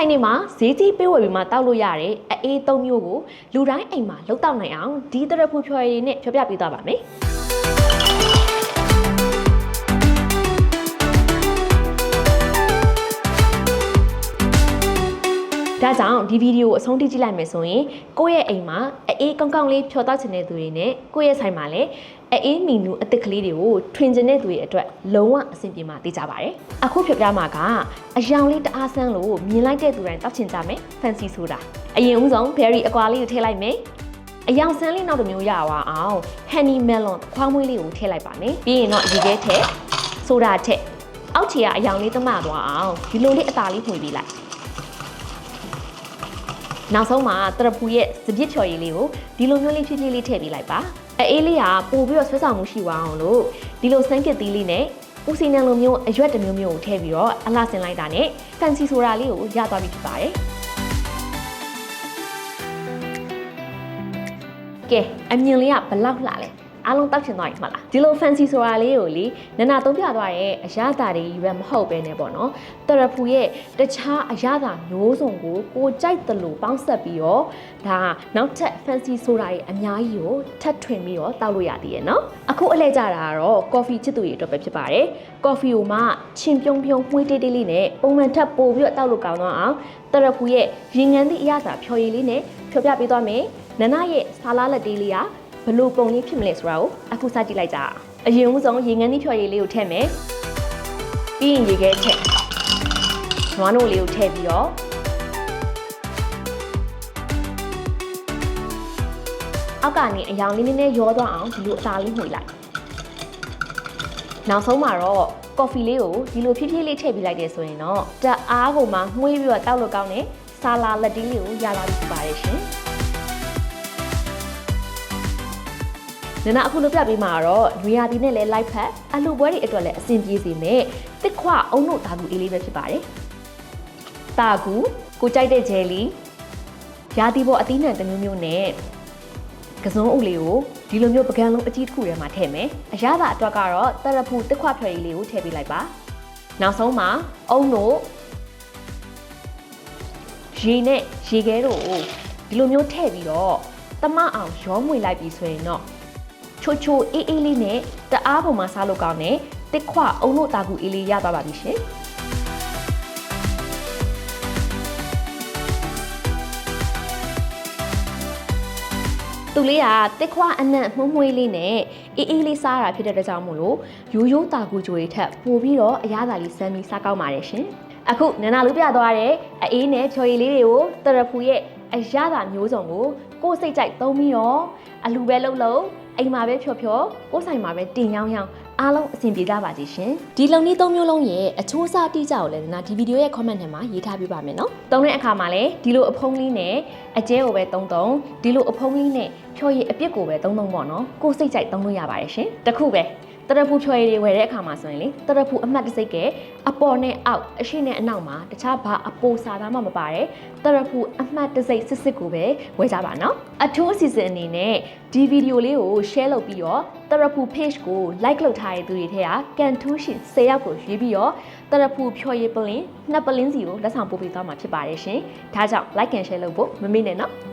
ဆိုင်တွေမှာဈေးကြီးပေးဝယ်ပြီးမှတောက်လို့ရတဲ့အအေးသုံးမျိုးကိုလူတိုင်းအိမ်မှာလုံတောက်နိုင်အောင်ဒီတရဖူဖြော်ရည်နဲ့ဖြောပြပေးသွားပါမယ် ဒါကြောင့်ဒီဗီဒီယိုကိုအဆုံးထိကြည့်လိုက်မယ်ဆိုရင်ကိုယ့်ရဲ့အိမ်မှာအေးကောင်းကောင်းလေးဖြောသားချင်တဲ့သူတွေနဲ့ကိုယ့်ရဲ့ဆိုင်မှာလည်းအေးမီနူအသစ်ကလေးတွေကိုထွင်ကျင်တဲ့သူတွေအတွက်လုံးဝအဆင်ပြေမှာသိကြပါတယ်။အခုဖြေပြမှာကအယောင်လေးတအားဆန်းလို့မြင်လိုက်တဲ့သူတိုင်းတောက်ချင်ကြမယ် fancy ဆိုတာအရင်ဦးဆုံး berry အကွာလေးကိုထည့်လိုက်မယ်။အယောင်ဆန်းလေးနောက်တစ်မျိုးရအောင်အောင် honey melon ခွားမွေးလေးကိုထည့်လိုက်ပါမယ်။ပြီးရင်တော့ရေခဲထည့်ဆိုဒါထည့်အောက်ခြေကအယောင်လေးတမသွားအောင်ဒီလိုလေးအသာလေးမှွေပေးလိုက် နောက်ဆုံးမှာတရပူရဲ့စပြစ်ချော်ရည်လေးကိုဒီလိုမျိုးလေးဖြည်းဖြည်းလေးထည့်ပေးလိုက်ပါအေးလေးကပို့ပြီးတော့ဆွဲဆောင်မှုရှိသွားအောင်လို့ဒီလိုစမ်းကစ်သီးလေးနဲ့ဦးစီနံလိုမျိုးအရွက်တစ်မျိုးမျိုးကိုထည့်ပြီးတော့အလှဆင်လိုက်တာနဲ့ဖန်စီဆိုတာလေးကိုရသွားပြီဖြစ်ပါတယ်ကဲအမြင်လေးကဘလောက်လှလဲ အားလုံးတောက်ချင်သွားပြီမှတ်လားဒီလို fancy ဆိုတာလေးကိုလေနနာသုံးပြသွားတဲ့အရသာတွေကြီးပဲမဟုတ်ပဲねပေါ့နော်တရဖူရဲ့တခြားအရသာမျိုးစုံကိုကိုကြိုက်တယ်လို့ပေါင်းဆက်ပြီးတော့ဒါနောက်ထပ် fancy ဆိုတာတွေအများကြီးကိုထပ်ထွင်ပြီးတော့တောက်လို့ရသေးရဲ့နော်အခုအလဲကြတာကတော့ coffee ချစ်သူတွေအတွက်ပဲဖြစ်ပါတယ် coffee ကိုမှချင်းပြုံးပြုံးမှွေးတေးတေးလေးနဲ့ပုံမှန်ထပ်ပို့ပြီးတော့တောက်လို့ကောင်းတော့အောင်တရဖူရဲ့ရင်ငန်းသည့်အရသာဖြော်ရည်လေးနဲ့ဖြောပြပေးသွားမယ်နနာရဲ့ဆာလာလက်တေးလေးက ဘလို့ပုံလေးဖြစ်မလဲဆိုတာကိုအခုစကြည့်လိုက်ကြအောင်အရင်ဦးဆုံးရေငန်းသီးဖြော်ရည်လေးကိုထည့်မယ်ပြီးရင်ရေခဲထည့်နွားနို့လေးကိုထည့်ပြီးတော့အောက်ကနေအယောင်လေးနည်းနည်းရောသွားအောင်ဒီလိုအသာလေးမှွေလိုက်နောက်ဆုံးမှာတော့ကော်ဖီလေးကိုဒီလိုဖြည်းဖြည်းလေးထည့်ပေးလိုက်တယ်ဆိုရင်တော့တအားကိုမှမှွေးပြီးတော့တောက်လို့ကောင်းတဲ့ဆာလာလက်တီးလေးကိုရလာပြီဖြစ်ပါတယ်ရှင် နနာအခုလိုပြပေးမှာကတော့ရွေရာဒီနဲ့လည်းလိုက်ဖက်အလှပွဲတွေအတွက်လည်းအဆင်ပြေစေမယ်တစ်ခွအုံတို့တာကူအေးလေးပဲဖြစ်ပါတယ်တာကူကိုကြိုက်တဲ့ဂျယ်လီရာသီပေါ်အသီးနှံတစ်မျိုးမျိုးနဲ့ကစုံအုပ်လေးကိုဒီလိုမျိုးပကံလုံးအကြီးတစ်ခုထဲမှာထည့်မယ်အရသာအတွက်ကတော့တရဖူတစ်ခွဖြော်ရည်လေးကိုထည့်ပေးလိုက်ပါနောက်ဆုံးမှာအုံတို့ရေနဲ့ရေခဲတို့ကိုဒီလိုမျိုးထည့်ပြီးတော့တမအောင်ရောမွေလိုက်ပြီဆိုရင်တော့ ချိုချိုအေးအေးလေးနဲ့တအားပုံမှာစားလို့ကောင်းတဲ့တစ်ခွအုံလို့တာကူအေးလေးရသွားပါပြီရှင်သူလေးကတစ်ခွအနံ့မှုံးမွှေးလေးနဲ့အေးအေးလေးစားတာဖြစ်တဲ့အတွက်ကြောင့်မို့လို့ရိုးရိုးတာကူကြိုတွေထက်ပိုပြီးတော့အရသာလေးစမ်းပြီးစားကောင်းပါတယ်ရှင်အခုနန္နာလူပြသွားတဲ့အေးနဲ့ဖြော်ရည်လေးတွေကိုတရဖူရဲ့အရသာမျိုးစုံကိုကိုယ်စိတ်ကြိုက်သုံးပြီးတော့အလူပဲလှုပ်လှုပ် အိမ်မှာပဲဖြော်ဖြော်ကိုယ်ဆိုင်မှာပဲတင်ရောင်းရောင်းအားလုံးအဆင်ပြေကြပါစေရှင်ဒီလုံနည်းသုံးမျိုးလုံးရဲ့အချိုးအစားတိကျကိုလည်းဒီနာဒီဗီဒီယိုရဲ့ comment ထဲမှာရေးထားပေးပါမယ်နော်သုံးတဲ့အခါမှာလည်းဒီလိုအဖုံးလေးနဲ့အကျဲကိုပဲသုံးသုံးဒီလိုအဖုံးလေးနဲ့ဖြော်ရည်အပြစ်ကိုပဲသုံးသုံးပေါ့နော်ကိုယ်စိတ်ကြိုက်သုံးလို့ရပါတယ်ရှင်တခုပဲ တရဖူဖြော်ရည်တွေဝယ်တဲ့အခါမှာဆိုရင်လေတရဖူအမှတ်တစ်စိတ်ကအပေါ်နဲ့အောက်အရှိနဲ့အနောက်မှာတခြားဘာအပိုစာသားမှမပါတဲ့တရဖူအမှတ်တစ်စိတ်စစ်စစ်ကိုပဲဝယ်ကြပါနော်အထူးအစီအစဉ်အနေနဲ့ဒီဗီဒီယိုလေးကို share လုပ်ပြီးတော့တရဖူ page ကို like လုပ်ထားတဲ့သူတွေထဲကကန်ထူးရှင်10ယောက်ကိုရွေးပြီးတော့တရဖူဖြော်ရည်ပလင်းနှစ်ပလင်းစီကိုလက်ဆောင်ပို့ပေးသွားမှာဖြစ်ပါတယ်ရှင်ဒါကြောင့် like and share လုပ်ဖို့မမေ့နဲ့နော်